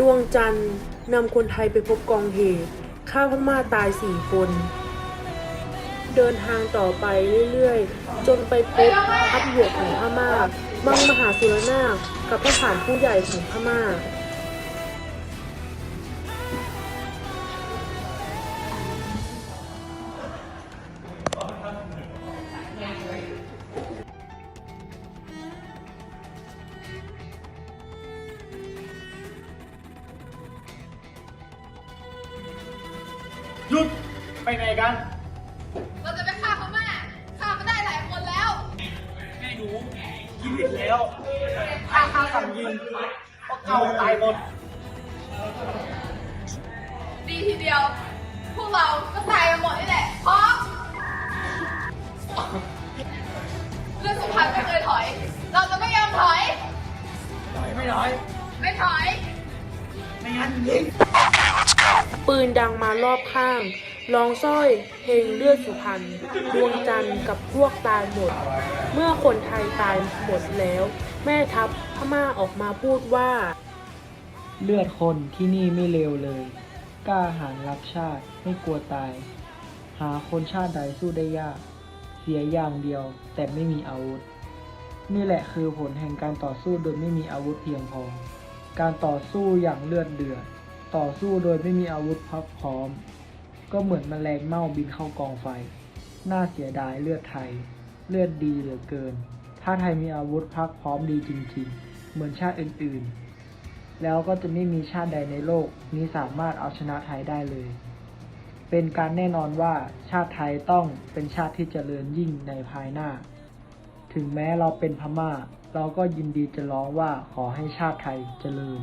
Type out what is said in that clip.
ดวงจันทร์นำคนไทยไปพบกองเหตุฆ่าพม่าตายสี่คน เดินทางต่อไปเรื่อยๆ จนไปพบทัพหยวกของพม่ามังมหาสุรนาคกับทหารผู้ใหญ่ของพม่า หยุดไปไหนกัน เราจะไปฆ่าเขาแม่ฆ่ามาได้หลายคนแล้วแม่หนูยิงผิดแล้วข้าข้าสั่งยิงก็เก่าตายหมด ดีทีเดียว พวกเราก็ตายกันหมดนี่แหละพร้อมเรื่องสุพรรณไม่เคยถอย เราจะไม่ยอมถอย ถอยไม่ถอย ไม่ถอย ไม่งั้นยิง ปืนดังมารอบข้างร้องสร้อยเพลงเลือดสุพรรณดวงจันทร์กับพวกตายหมด เมื่อคนไทยตายหมดแล้ว แม่ทัพพม่าออกมาพูดว่า เลือดคนที่นี่ไม่เลวเลย กล้าหาญรักชาติไม่กลัวตาย หาคนชาติใดสู้ได้ยาก เสียอย่างเดียวแต่ไม่มีอาวุธ นี่แหละคือผลแห่งการต่อสู้โดยไม่มีอาวุธเพียงพอ การต่อสู้อย่างเลือดเดือด ต่อสู้โดยไม่มีอาวุธพักพร้อม ก็เหมือนแมลงเม่าบินเข้ากองไฟ น่าเสียดายเลือดไทย เลือดดีเหลือเกิน ถ้าไทยมีอาวุธพักพร้อมดีจริงๆ เหมือนชาติอื่นๆ แล้วก็จะไม่มีชาติใดในโลกนี้สามารถเอาชนะไทยได้เลย เป็นการแน่นอนว่าชาติไทยต้องเป็นชาติที่เจริญยิ่งในภายหน้า ถึงแม้เราเป็นพม่า เราก็ยินดีจะร้องว่าขอให้ชาติไทยเจริญ